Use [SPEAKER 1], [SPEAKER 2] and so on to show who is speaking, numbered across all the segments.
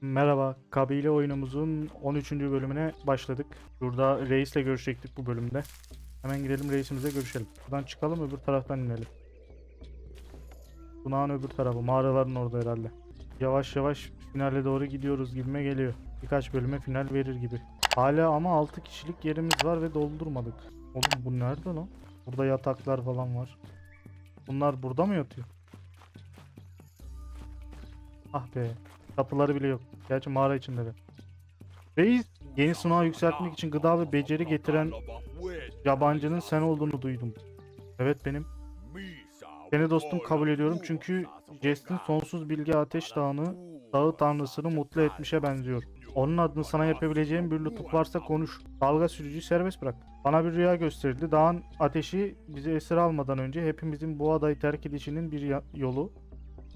[SPEAKER 1] Merhaba, kabile oyunumuzun 13. bölümüne başladık. Burada reisle görüşecektik bu bölümde. Hemen gidelim reisimize görüşelim. Buradan çıkalım öbür taraftan inelim. Sunağın öbür tarafı, mağaraların orada herhalde. Yavaş yavaş finale doğru gidiyoruz gibime geliyor. Birkaç bölüme final verir gibi. Hala ama 6 kişilik yerimiz var ve doldurmadık. Oğlum bu nerede lan? Burada yataklar falan var. Bunlar burada mı yatıyor? Ah be. Kapıları bile yok. Gerçi mağara içindeler. Reis, yeni sunağı yükseltmek için gıda ve beceri getiren yabancının sen olduğunu duydum. Evet benim. Seni dostum kabul ediyorum çünkü Jest'in sonsuz bilgi ateş dağını, dağı tanrısını mutlu etmişe benziyor. Onun adını sana yapabileceğim bir lütuf varsa konuş. Dalga sürücüyü serbest bırak. Bana bir rüya gösterildi. Dağın ateşi bizi esir almadan önce hepimizin bu adayı terk edişinin bir yolu,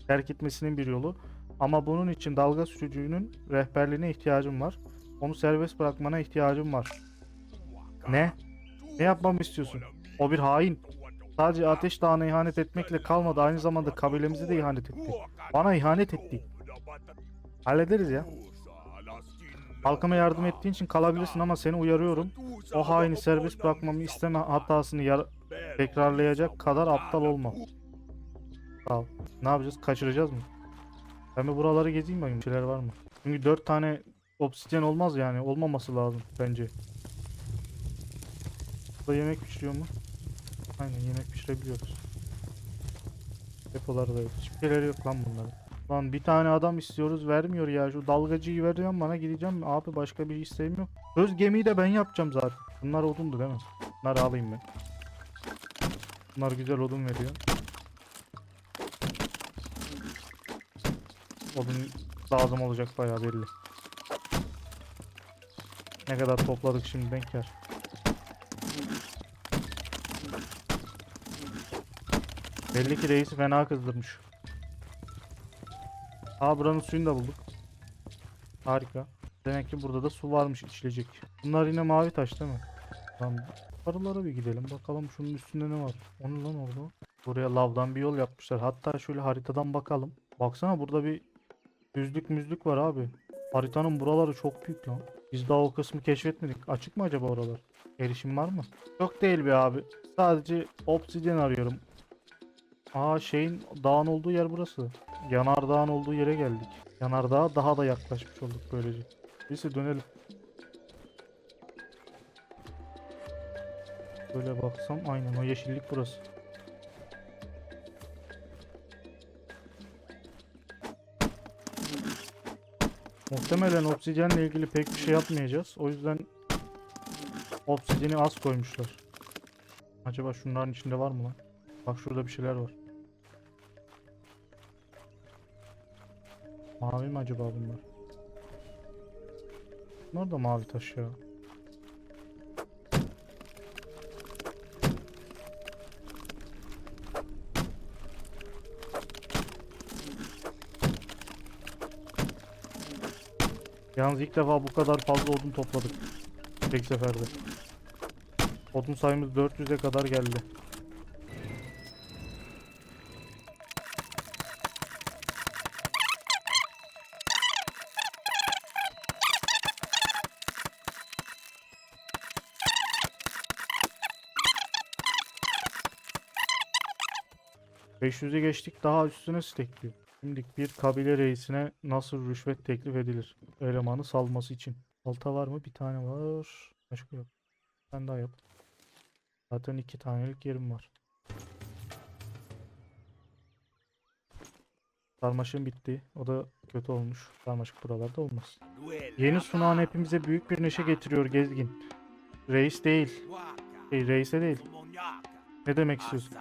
[SPEAKER 1] terk etmesinin bir yolu. Ama bunun için dalga sürücünün rehberliğine ihtiyacım var. Onu serbest bırakmana ihtiyacım var. Ne? Ne yapmamı istiyorsun? O bir hain. Sadece Ateş Dağı'na ihanet etmekle kalmadı. Aynı zamanda kabilemize de ihanet etti. Bana ihanet etti. Hallederiz ya. Halkıma yardım ettiğin için kalabilirsin ama seni uyarıyorum. O haini serbest bırakmamı isteme hatasını tekrarlayacak kadar aptal olma. Sağ. Ne yapacağız? Kaçıracağız mı? Ben bir buraları gezeyim bakayım. Bir şeyler var mı? Çünkü 4 tane obsidyen olmaz yani. Olmaması lazım bence. Burada yemek pişiriyor mu? Aynen yemek pişirebiliyoruz. Depoları da yok. Hiçbir şeyleri yok lan bunların. Lan bir tane adam istiyoruz vermiyor ya. Şu dalgacıyı veriyorum bana gideceğim. Abi başka bir isteğim yok. Söz gemiyi de ben yapacağım zaten. Bunlar odundu değil mi? Bunları alayım ben. Bunlar güzel odun veriyor. Odun lazım olacak bayağı belli. Ne kadar topladık şimdiden kar. Belli ki reisi fena kızdırmış. Aa buranın suyunu da bulduk. Harika. Demek ki burada da su varmış içilecek. Bunlar yine mavi taş değil mi? Tamam. Arılara bir gidelim. Bakalım şunun üstünde ne var? Onu lan orada. Buraya lavdan bir yol yapmışlar. Hatta şöyle haritadan bakalım. Baksana burada bir düzlük müzlük var abi. Haritanın buraları çok büyük lan. Biz daha o kısmı keşfetmedik. Açık mı acaba oralar? Erişim var mı? Yok değil be abi. Sadece obsidyen arıyorum. Aa şeyin dağın olduğu yer burası. Yanardağın olduğu yere geldik. Yanardağa daha da yaklaşmış olduk böylece. Neyse dönelim. Böyle baksam aynen o yeşillik burası. Muhtemelen obsidyenle ilgili pek bir şey yapmayacağız. O yüzden obsidyeni az koymuşlar. Acaba şunların içinde var mı lan? Bak şurada bir şeyler var. Mavi mi acaba bunlar? Bunlar da mavi taş ya. Yalnız ilk defa bu kadar fazla odun topladık. Tek seferde. Odun sayımız 400'e kadar geldi. ...500'e geçtik daha üstüne stekliyor. Şimdi bir kabile reisine nasıl rüşvet teklif edilir? Elemanı salması için. Balta var mı? Bir tane var. Başka yok. Sen daha yap. Zaten iki tanelik yerim var. Sarmaşığım bitti. O da kötü olmuş. Sarmaşık buralarda olmaz. Yeni sunağın hepimize büyük bir neşe getiriyor gezgin. Reis değil. Şey, reise değil. Ne demek istiyorsun?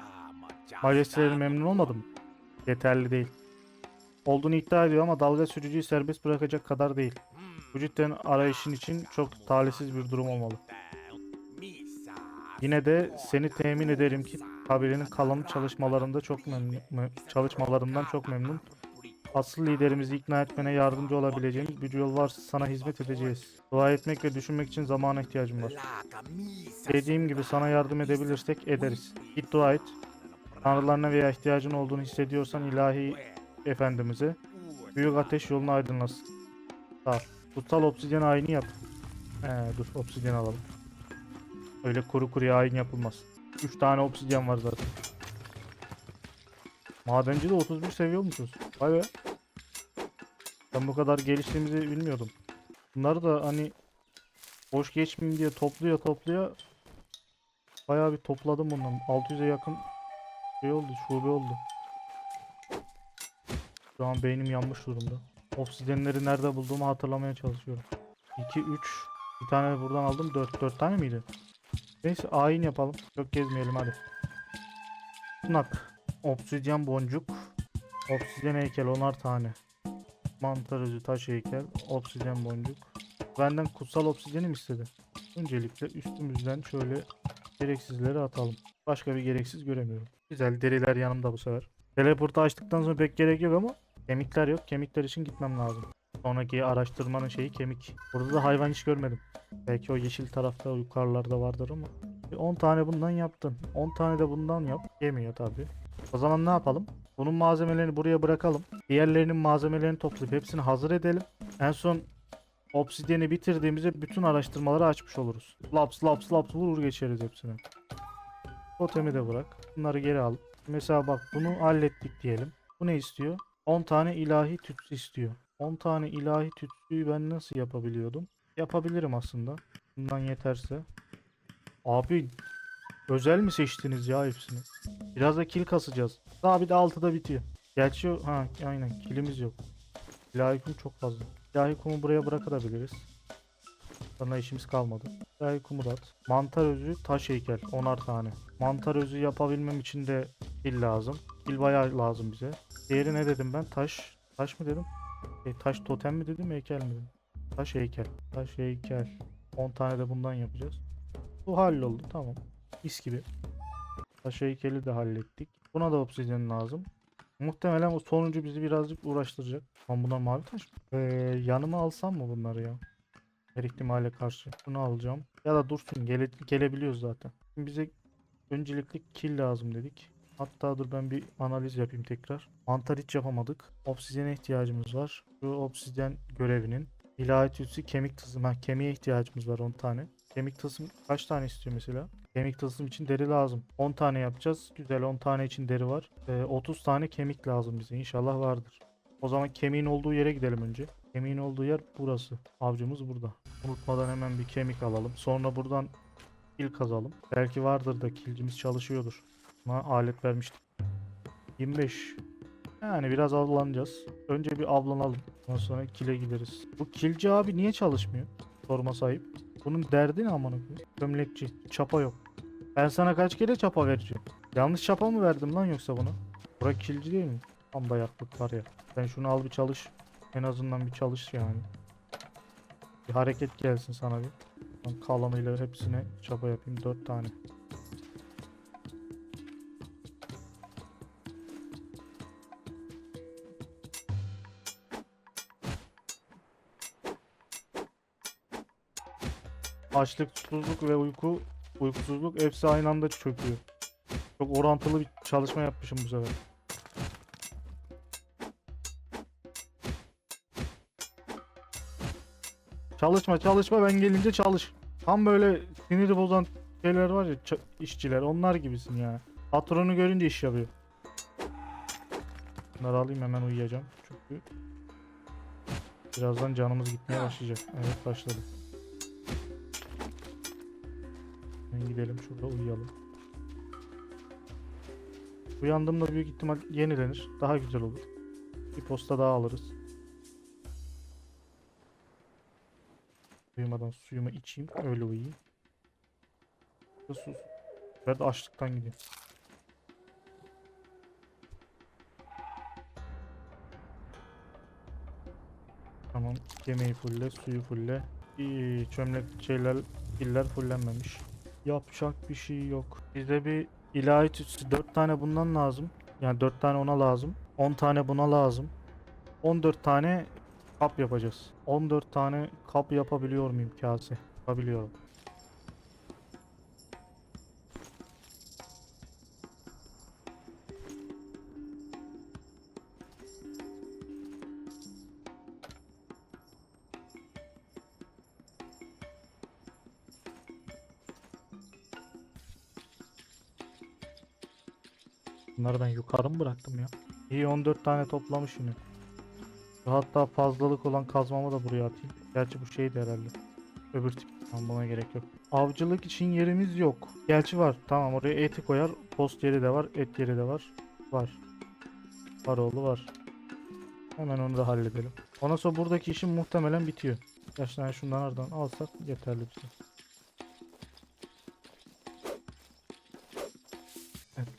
[SPEAKER 1] Majesteleri memnun olmadı mı? Yeterli değil. Olduğunu iddia ediyor ama dalga sürücüyü serbest bırakacak kadar değil. Bu cidden arayışın için çok talihsiz bir durum olmalı. Yine de seni temin ederim ki kabilenin kalanı çalışmalarında çok memnun, me- çalışmalarından çok memnun. Asıl liderimizi ikna etmene yardımcı olabileceğimiz bir yol varsa sana hizmet edeceğiz. Dua etmek ve düşünmek için zamana ihtiyacım var. Dediğim gibi sana yardım edebilirsek ederiz. Git dua et. Tanrılarına veya ihtiyacın olduğunu hissediyorsan ilahi efendimize büyük ateş yolunu aydınlasın. Sağ. Kutsal obsidyen ayini yap. Ee, dur obsidyen alalım. Öyle kuru kuruya ayin yapılmaz. 3 tane obsidyen var zaten. Madenci de 31 seviye olmuşuz. Vay be. Ben bu kadar geliştiğimizi bilmiyordum. Bunları da hani boş geçmeyeyim diye topluya topluya bayağı bir topladım bundan. 600'e yakın şey oldu, şube oldu. Şu an beynim yanmış durumda. Obsidyenleri nerede bulduğumu hatırlamaya çalışıyorum. 2, 3, bir tane buradan aldım. 4, 4 tane miydi? Neyse ayin yapalım. Çok gezmeyelim hadi. Sunak. Obsidyen boncuk. Obsidyen heykel 10'ar tane. Mantar özü taş heykel. Obsidyen boncuk. Benden kutsal obsidyeni mi istedi? Öncelikle üstümüzden şöyle gereksizleri atalım. Başka bir gereksiz göremiyorum. Güzel deriler yanımda bu sefer. Teleportu açtıktan sonra pek gerek yok ama kemikler yok. Kemikler için gitmem lazım. Sonraki araştırmanın şeyi kemik. Burada da hayvan hiç görmedim. Belki o yeşil tarafta yukarılarda vardır ama. Bir 10 tane bundan yaptın. 10 tane de bundan yap. Yemiyor tabi. O zaman ne yapalım? Bunun malzemelerini buraya bırakalım. Diğerlerinin malzemelerini toplayıp hepsini hazır edelim. En son obsidyeni bitirdiğimizde bütün araştırmaları açmış oluruz. Laps laps laps vurur geçeriz hepsini. Totemi de bırak. Bunları geri al. Mesela bak bunu hallettik diyelim. Bu ne istiyor? 10 tane ilahi tütsü istiyor. 10 tane ilahi tütsüyü ben nasıl yapabiliyordum? Yapabilirim aslında. Bundan yeterse. Abi özel mi seçtiniz ya hepsini? Biraz da kil kasacağız. Daha bir de 6'da bitiyor. Gerçi ha aynen kilimiz yok. İlahi kum çok fazla. İlahi kumu buraya bırakabiliriz. Sonra işimiz kalmadı. İlahi kumu da at. Mantar özü taş heykel 10'ar tane. Mantar özü yapabilmem için de kil lazım. Kil bayağı lazım bize. Diğeri ne dedim ben? Taş. Taş mı dedim? E, taş totem mi dedim heykel mi dedim? Taş heykel. Taş heykel. 10 tane de bundan yapacağız. Bu halloldu tamam. Mis gibi. Taş heykeli de hallettik. Buna da obsidyen lazım. Muhtemelen o sonuncu bizi birazcık uğraştıracak. Ama bunlar mavi taş mı? Ee, yanıma alsam mı bunları ya? Her ihtimale karşı. Bunu alacağım. Ya da dursun. Gele, gelebiliyoruz zaten. Şimdi bize öncelikle kill lazım dedik. Hatta dur ben bir analiz yapayım tekrar. Mantar hiç yapamadık. Obsidyene ihtiyacımız var. Şu obsidyen görevinin. İlahi tütsü kemik tılsım. Ha kemiğe ihtiyacımız var 10 tane. Kemik tılsım kaç tane istiyor mesela? Kemik tılsım için deri lazım. 10 tane yapacağız. Güzel 10 tane için deri var. Ee, 30 tane kemik lazım bize. İnşallah vardır. O zaman kemiğin olduğu yere gidelim önce. Kemiğin olduğu yer burası. Avcımız burada. Unutmadan hemen bir kemik alalım. Sonra buradan kil kazalım. Belki vardır da kilcimiz çalışıyordur. Alet vermiştik. 25. Yani biraz avlanacağız. Önce bir avlanalım. Ondan sonra kile gideriz. Bu kilci abi niye çalışmıyor? Sorma sahip. Bunun derdi ne amına koyayım? Gömlekçi. Çapa yok. Ben sana kaç kere çapa vereceğim? Yanlış çapa mı verdim lan yoksa buna? Bura kilci değil mi? Tam bayaklık var ya. Sen şunu al bir çalış. En azından bir çalış yani. Bir hareket gelsin sana bir. Ben kalanıyla hepsine çapa yapayım. 4 tane. Açlık, susuzluk ve uyku, uykusuzluk hepsi aynı anda çöküyor. Çok orantılı bir çalışma yapmışım bu sefer. Çalışma çalışma ben gelince çalış. Tam böyle siniri bozan şeyler var ya işçiler onlar gibisin yani. Patronu görünce iş yapıyor. Bunları alayım hemen uyuyacağım. Çünkü birazdan canımız gitmeye başlayacak. Evet başladı. Hemen gidelim şurada uyuyalım. Uyandığımda büyük ihtimal yenilenir. Daha güzel olur. Bir posta daha alırız. Uyumadan suyumu içeyim. Öyle uyuyayım. Sus. Ben de açlıktan gidiyorum. Tamam. Yemeği fulle, suyu fulle. İyi, çömlek şeyler, piller fullenmemiş. Yapacak bir şey yok. Bize bir ilahi tütsü 4 tane bundan lazım. Yani 4 tane ona lazım. 10 tane buna lazım. 14 tane kap yapacağız. 14 tane kap yapabiliyor muyum kase? Yapabiliyorum. Bunları ben yukarı mı bıraktım ya? İyi 14 tane toplamış yine. Hatta fazlalık olan kazmamı da buraya atayım. Gerçi bu şeydi herhalde. Öbür tip. Tamam buna gerek yok. Avcılık için yerimiz yok. Gerçi var. Tamam oraya eti koyar. Post yeri de var. Et yeri de var. Var. Var oğlu var. Hemen onu da halledelim. Ondan sonra buradaki işim muhtemelen bitiyor. Kaç tane şundan aradan alsak yeterli bize.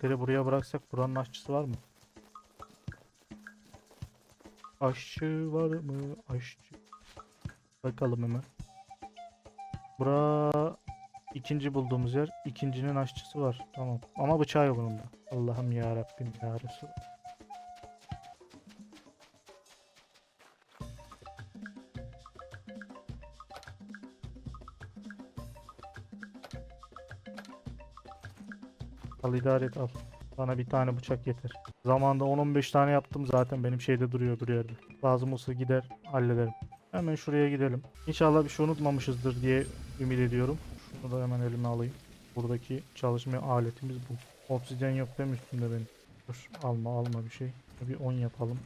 [SPEAKER 1] Etleri buraya bıraksak buranın aşçısı var mı? Aşçı var mı? Aşçı. Bakalım hemen. Bura ikinci bulduğumuz yer. İkincinin aşçısı var. Tamam. Ama bıçağı yok onun da. Allah'ım ya Rabbim ya Resul. Al idare et al. Bana bir tane bıçak yeter. Zamanında 10-15 tane yaptım zaten benim şeyde duruyor bir yerde. Lazım olsa gider hallederim. Hemen şuraya gidelim. İnşallah bir şey unutmamışızdır diye ümit ediyorum. Şunu da hemen elime alayım. Buradaki çalışma aletimiz bu. Obsidyen yok değil mi üstünde benim? Dur alma alma bir şey. Bir 10 yapalım.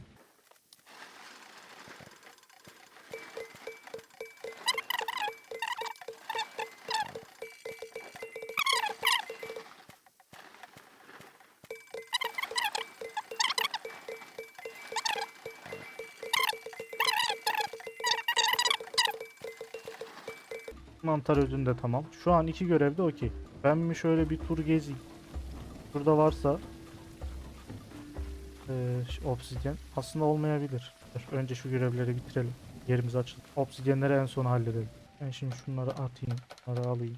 [SPEAKER 1] Mantar ödün de tamam. Şu an iki görevde okey. Ben mi şöyle bir tur gezeyim. Şurada varsa eee, ş- obsidyen aslında olmayabilir. Önce şu görevleri bitirelim. Yerimiz açıldı. Obsidyenleri en son halledelim. Ben şimdi şunları atayım. Bunları alayım.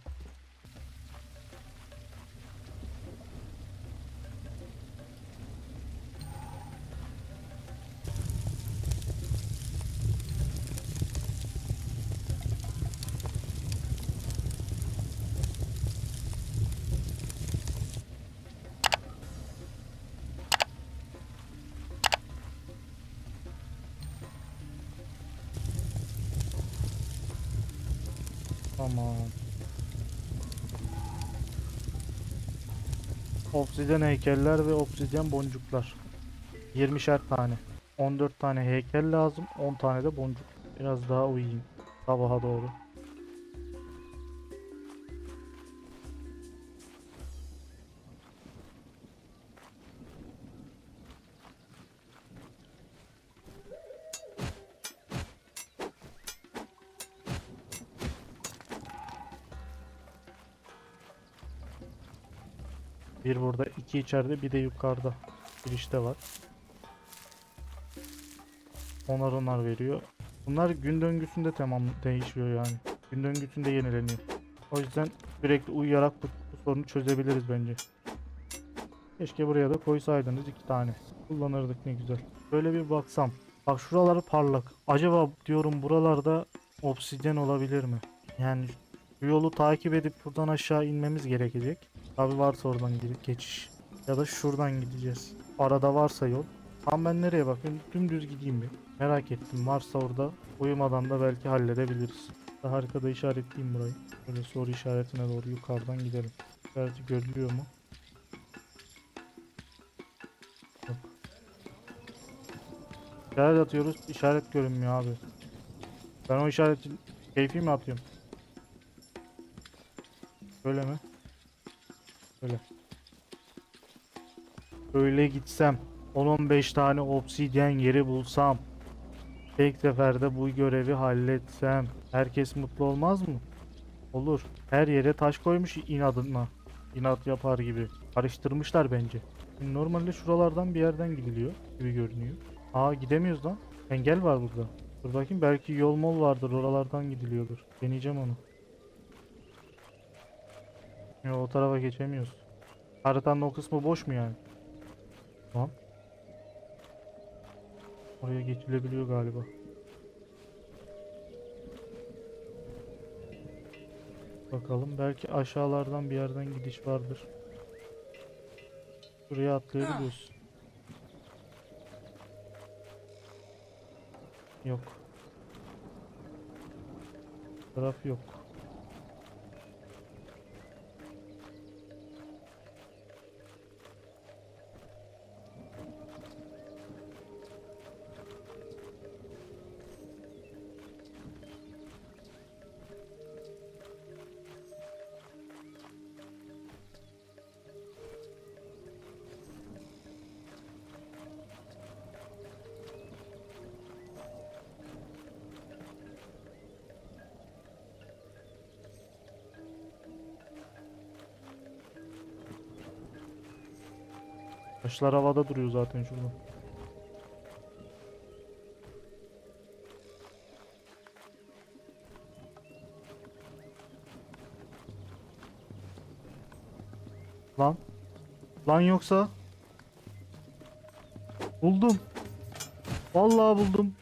[SPEAKER 1] Tamam. Obsidyen heykeller ve obsidyen boncuklar. 20'şer tane. 14 tane heykel lazım. 10 tane de boncuk. Biraz daha uyuyayım. Sabaha doğru. Bir burada, iki içeride, bir de yukarıda. Girişte var. Onar onar veriyor. Bunlar gün döngüsünde tamam değişiyor yani. Gün döngüsünde yenileniyor. O yüzden sürekli uyuyarak bu, bu sorunu çözebiliriz bence. Keşke buraya da koysaydınız iki tane. Kullanırdık ne güzel. Böyle bir baksam. Bak şuraları parlak. Acaba diyorum buralarda obsidyen olabilir mi? Yani bu yolu takip edip buradan aşağı inmemiz gerekecek. Tabi varsa oradan gidip geçiş. Ya da şuradan gideceğiz. Arada varsa yol. Tam ben nereye bakayım? Dümdüz gideyim bir. Merak ettim. Varsa orada uyumadan da belki halledebiliriz. Daha haritada işaretleyeyim burayı. Böyle soru işaretine doğru yukarıdan gidelim. İşareti görülüyor mu? Yok. İşaret atıyoruz. İşaret görünmüyor abi. Ben o işareti keyfi mi atıyorum? Böyle mi? Böyle. Öyle gitsem 10-15 tane obsidyen yeri bulsam tek seferde bu görevi halletsem herkes mutlu olmaz mı? Olur. Her yere taş koymuş inadına. İnat yapar gibi. Karıştırmışlar bence. Normalde şuralardan bir yerden gidiliyor gibi görünüyor. Aa gidemiyoruz lan. Engel var burada. Dur bakayım belki yol mol vardır oralardan gidiliyordur. Deneyeceğim onu. Yo, o tarafa geçemiyoruz. Haritanın o kısmı boş mu yani? Tamam. Oraya geçilebiliyor galiba. Bakalım belki aşağılardan bir yerden gidiş vardır. Buraya atlayabiliyoruz. Yok. Taraf yok. Taşlar havada duruyor zaten şurada. Lan. Lan yoksa. Buldum. Vallahi buldum.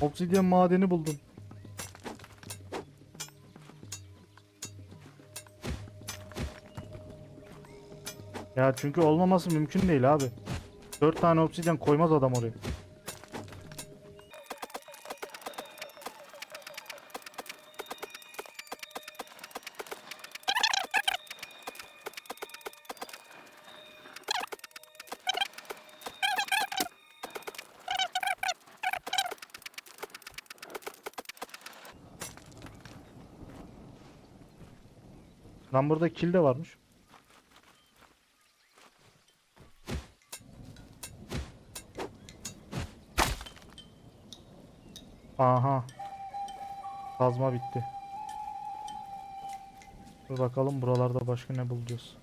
[SPEAKER 1] Obsidyen madeni buldum. Ya çünkü olmaması mümkün değil abi. 4 tane obsidyen koymaz adam oraya. Lan burada kill de varmış. Aha. Kazma bitti. Dur bakalım buralarda başka ne bulacağız.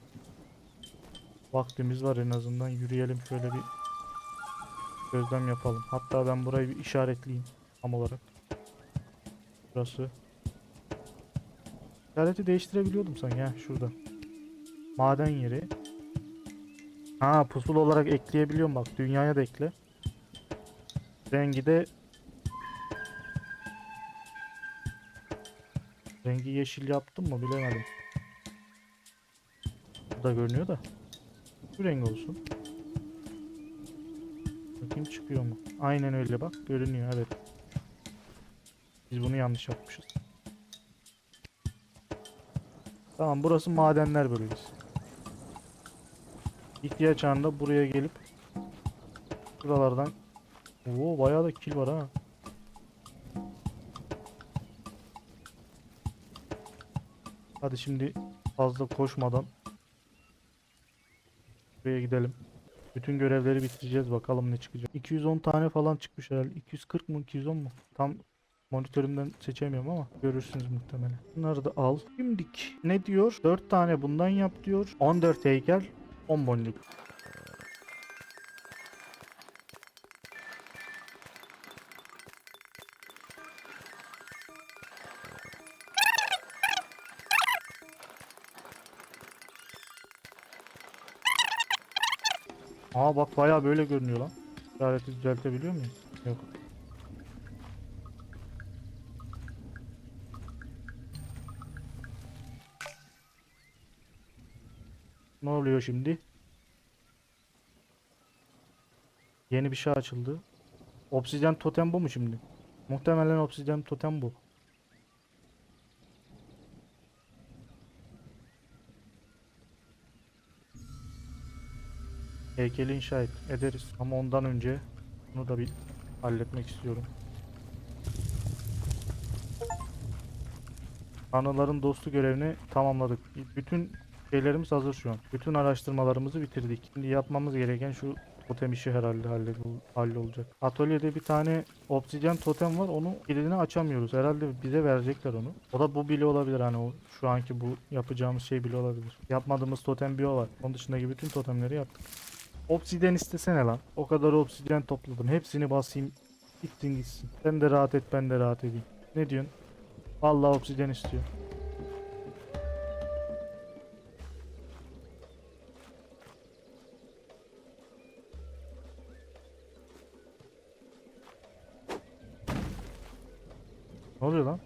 [SPEAKER 1] Vaktimiz var en azından. Yürüyelim şöyle bir gözlem yapalım. Hatta ben burayı bir işaretleyeyim tam olarak. Burası. İşareti değiştirebiliyordum sanki ya şurada. Maden yeri. Ha pusul olarak ekleyebiliyorum bak. Dünyaya da ekle. Rengi de Rengi yeşil yaptım mı bilemedim. Bu da görünüyor da. Bu renk olsun. Bakayım çıkıyor mu? Aynen öyle bak görünüyor evet. Biz bunu yanlış yapmışız. Tamam burası madenler bölgesi. İhtiyaç anında buraya gelip buralardan Oo bayağı da kil var ha. Hadi şimdi fazla koşmadan buraya gidelim. Bütün görevleri bitireceğiz bakalım ne çıkacak. 210 tane falan çıkmış herhalde. 240 mı 210 mu? Tam monitörümden seçemiyorum ama görürsünüz muhtemelen. Bunları da al. Şimdik ne diyor? 4 tane bundan yap diyor. 14 heykel 10 boncuk. Aa bak bayağı böyle görünüyor lan. İşareti düzeltebiliyor muyum? Yok. Ne oluyor şimdi? Yeni bir şey açıldı. Obsidyen totem bu mu şimdi? Muhtemelen obsidyen totem bu. Heykeli inşa et, ederiz. Ama ondan önce bunu da bir halletmek istiyorum. Anıların dostu görevini tamamladık. Bütün şeylerimiz hazır şu an. Bütün araştırmalarımızı bitirdik. Şimdi yapmamız gereken şu totem işi herhalde hallol- hallolacak. Atölyede bir tane obsidyen totem var. Onu kilidini açamıyoruz. Herhalde bize verecekler onu. O da bu bile olabilir hani o şu anki bu yapacağımız şey bile olabilir. Yapmadığımız totem bir o var. Onun dışındaki bütün totemleri yaptık. Obsidyen istesene lan. O kadar obsidyen topladım. Hepsini basayım. Gitsin gitsin. Sen de rahat et ben de rahat edeyim. Ne diyorsun? Vallahi obsidyen istiyor. Ne oluyor lan?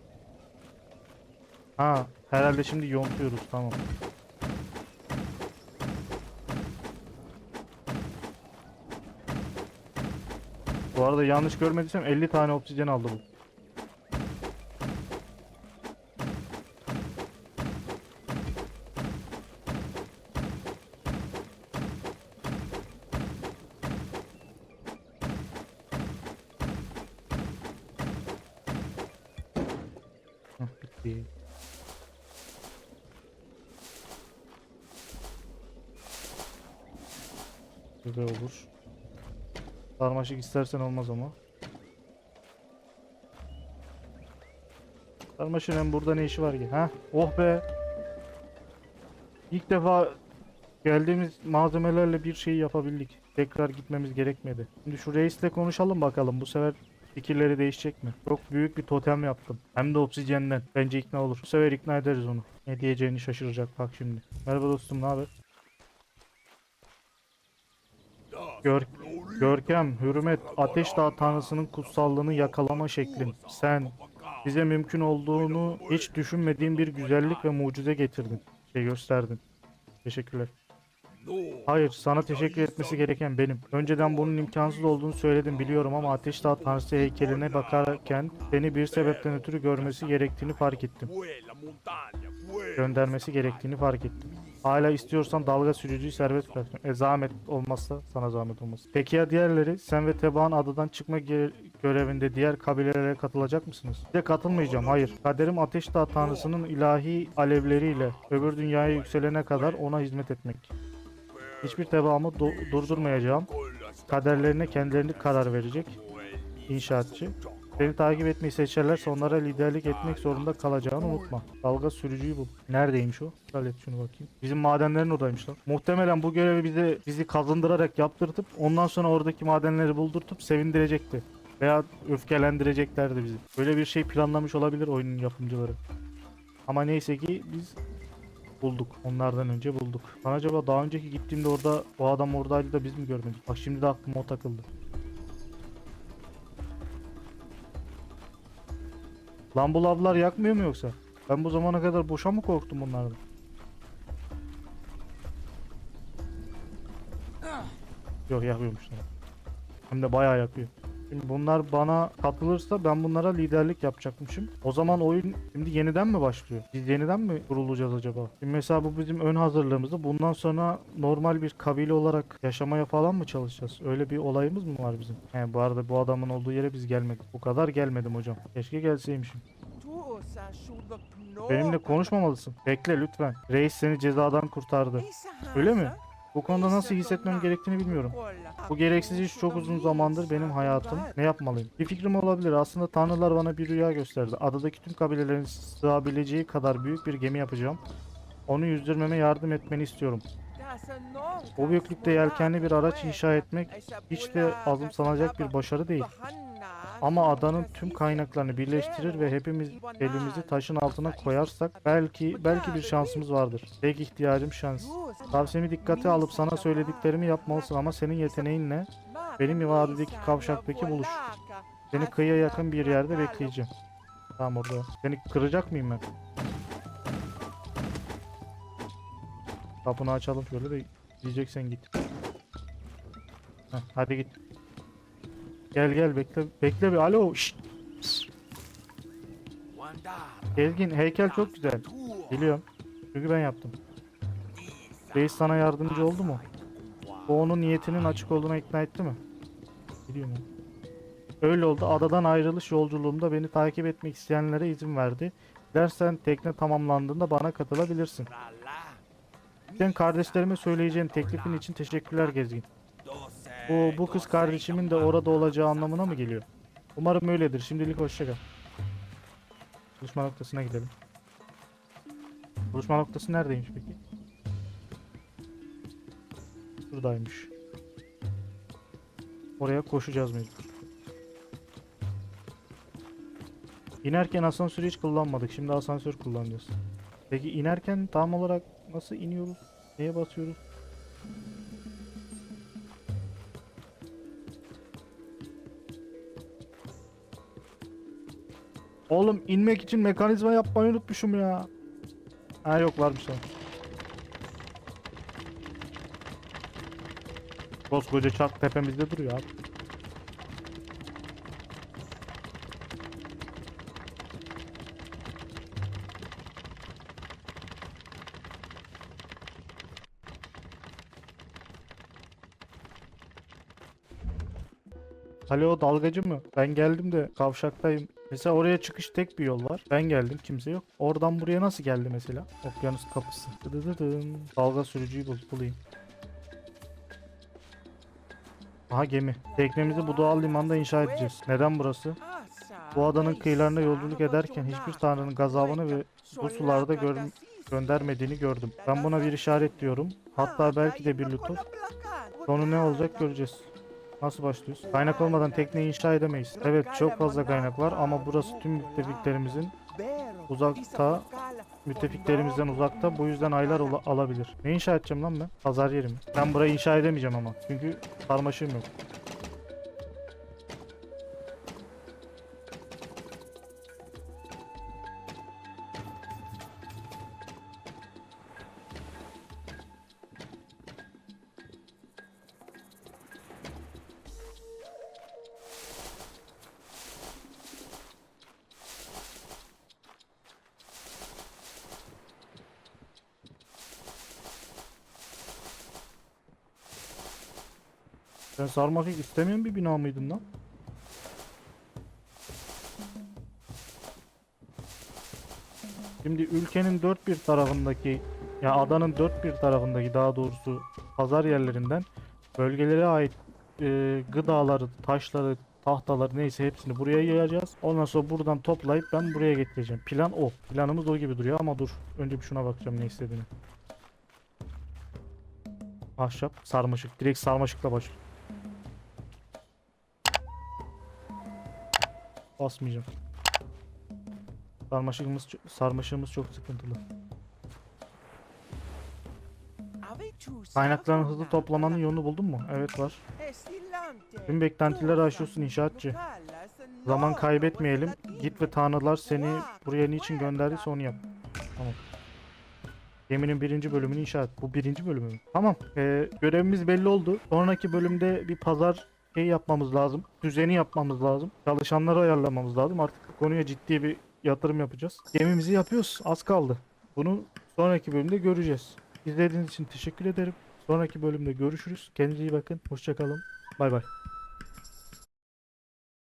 [SPEAKER 1] Ha, herhalde şimdi yontuyoruz tamam. Bu arada yanlış görmediysem 50 tane obsidyen aldı bu. Sarmaşık istersen olmaz ama. Sarmaşığın hem burada ne işi var ki? Ha? Oh be. İlk defa geldiğimiz malzemelerle bir şey yapabildik. Tekrar gitmemiz gerekmedi. Şimdi şu reisle konuşalım bakalım. Bu sefer fikirleri değişecek mi? Çok büyük bir totem yaptım. Hem de obsidiyenden. Bence ikna olur. Bu sefer ikna ederiz onu. Ne diyeceğini şaşıracak bak şimdi. Merhaba dostum ne haber? Gör Görkem, hürmet, Ateş Dağı Tanrısı'nın kutsallığını yakalama şeklin. Sen bize mümkün olduğunu hiç düşünmediğin bir güzellik ve mucize getirdin. Şey gösterdin. Teşekkürler. Hayır, sana teşekkür etmesi gereken benim. Önceden bunun imkansız olduğunu söyledim biliyorum ama Ateş Dağı Tanrısı heykeline bakarken seni bir sebepten ötürü görmesi gerektiğini fark ettim. Göndermesi gerektiğini fark ettim. Hala istiyorsan dalga sürücüyü serbest bırak. E zahmet olmazsa sana zahmet olmaz. Peki ya diğerleri? Sen ve Tebaan adadan çıkma görevinde diğer kabilelere katılacak mısınız? De katılmayacağım. Hayır. Kaderim Ateş Dağı Tanrısı'nın ilahi alevleriyle öbür dünyaya yükselene kadar ona hizmet etmek. Hiçbir tebaamı durdurmayacağım. Kaderlerine kendilerini karar verecek. İnşaatçı. Seni takip etmeyi seçerlerse onlara liderlik etmek zorunda kalacağını unutma. Dalga sürücüyü bul. Neredeymiş o? Hallet şunu bakayım. Bizim madenlerin oradaymış lan. Muhtemelen bu görevi bize bizi kazındırarak yaptırtıp ondan sonra oradaki madenleri buldurtup sevindirecekti. Veya öfkelendireceklerdi bizi. Böyle bir şey planlamış olabilir oyunun yapımcıları. Ama neyse ki biz bulduk. Onlardan önce bulduk. Ben acaba daha önceki gittiğimde orada o adam oradaydı da biz mi görmedik? Bak şimdi de aklıma o takıldı. Lan bu lavlar yakmıyor mu yoksa? Ben bu zamana kadar boşa mı korktum bunlardan? Yok yakıyormuş. Hem de bayağı yakıyor. Şimdi bunlar bana katılırsa ben bunlara liderlik yapacakmışım. O zaman oyun şimdi yeniden mi başlıyor? Biz yeniden mi kurulacağız acaba? Şimdi mesela bu bizim ön hazırlığımızda. Bundan sonra normal bir kabile olarak yaşamaya falan mı çalışacağız? Öyle bir olayımız mı var bizim? He, bu arada bu adamın olduğu yere biz gelmedik. Bu kadar gelmedim hocam. Keşke gelseymişim. Benimle konuşmamalısın. Bekle lütfen. Reis seni cezadan kurtardı. Öyle mi? Bu konuda nasıl hissetmem gerektiğini bilmiyorum. Bu gereksiz iş çok uzun zamandır benim hayatım. Ne yapmalıyım? Bir fikrim olabilir. Aslında tanrılar bana bir rüya gösterdi. Adadaki tüm kabilelerin sığabileceği kadar büyük bir gemi yapacağım. Onu yüzdürmeme yardım etmeni istiyorum.
[SPEAKER 2] O büyüklükte yelkenli bir araç inşa etmek
[SPEAKER 1] hiç de azımsanacak bir başarı değil. Ama adanın tüm kaynaklarını birleştirir ve hepimiz elimizi taşın altına koyarsak belki belki bir şansımız vardır. Tek ihtiyacım şans. Tavsiyemi dikkate alıp sana söylediklerimi yapmalısın ama senin yeteneğin ne?
[SPEAKER 2] Benim vadideki kavşaktaki buluş.
[SPEAKER 1] Seni kıyıya yakın bir yerde bekleyeceğim. Tamam orada. Seni kıracak mıyım ben? Kapını açalım şöyle de diyeceksen git. Heh, hadi git. Gel gel bekle bekle bir alo. Şşt. Gezgin heykel çok güzel. Biliyorum. Çünkü ben yaptım. Reis sana yardımcı oldu mu? Bu onun niyetinin açık olduğuna ikna etti mi? Biliyorum. Öyle oldu. Adadan ayrılış yolculuğumda beni takip etmek isteyenlere izin verdi. Dersen tekne tamamlandığında bana katılabilirsin. Sen kardeşlerime söyleyeceğin teklifin için teşekkürler Gezgin. Bu, bu kız kardeşimin de orada olacağı anlamına mı geliyor? Umarım öyledir. Şimdilik hoşçakal. Buluşma noktasına gidelim. Buluşma noktası neredeymiş peki? Buradaymış. Oraya koşacağız mecbur. İnerken asansörü hiç kullanmadık. Şimdi asansör kullanacağız. Peki inerken tam olarak nasıl iniyoruz? Neye basıyoruz? Oğlum inmek için mekanizma yapmayı unutmuşum ya. Ha yok varmış o. Koskoca çat tepemizde duruyor abi. Alo dalgacı mı? Ben geldim de kavşaktayım. Mesela oraya çıkış tek bir yol var. Ben geldim kimse yok. Oradan buraya nasıl geldi mesela? Okyanus kapısı. Dıdıdıdın. Dalga sürücüyü bul bulayım. Aha gemi. Teknemizi bu doğal limanda inşa edeceğiz. Neden burası? Bu adanın kıyılarında yolculuk ederken hiçbir tanrının gazabını ve bu sularda gör göndermediğini gördüm. Ben buna bir işaret diyorum. Hatta belki de bir lütuf. Sonu ne olacak göreceğiz. Nasıl başlıyoruz? Kaynak olmadan tekneyi inşa edemeyiz. Evet çok fazla kaynak var ama burası tüm müttefiklerimizin uzakta, müttefiklerimizden uzakta. Bu yüzden aylar ola- alabilir. Ne inşa edeceğim lan ben? Pazar yeri mi? Ben burayı inşa edemeyeceğim ama. Çünkü sarmaşığım yok. Sen sarmaşık istemeyen bir bina mıydın lan? Şimdi ülkenin dört bir tarafındaki ya adanın dört bir tarafındaki daha doğrusu pazar yerlerinden bölgelere ait e, gıdaları, taşları, tahtaları neyse hepsini buraya yayacağız. Ondan sonra buradan toplayıp ben buraya getireceğim. Plan o. Planımız o gibi duruyor ama dur. Önce bir şuna bakacağım ne istediğini. Ahşap, sarmaşık. Direkt sarmaşıkla başlıyor. Basmayacağım. Sarmaşığımız sarmaşığımız çok sıkıntılı. Kaynakların hızlı toplamanın yolunu buldun mu? Evet var.
[SPEAKER 2] Tüm beklentileri aşıyorsun inşaatçı.
[SPEAKER 1] Zaman kaybetmeyelim. Git ve tanrılar seni buraya niçin gönderdiyse onu yap. Tamam. Geminin birinci bölümünü inşa et. Bu birinci bölümü mü? Tamam. Ee, görevimiz belli oldu. Sonraki bölümde bir pazar şey yapmamız lazım. Düzeni yapmamız lazım. Çalışanları ayarlamamız lazım. Artık bu konuya ciddi bir yatırım yapacağız. Gemimizi yapıyoruz. Az kaldı. Bunu sonraki bölümde göreceğiz. İzlediğiniz için teşekkür ederim. Sonraki bölümde görüşürüz. Kendinize iyi bakın. Hoşçakalın. Bay bay.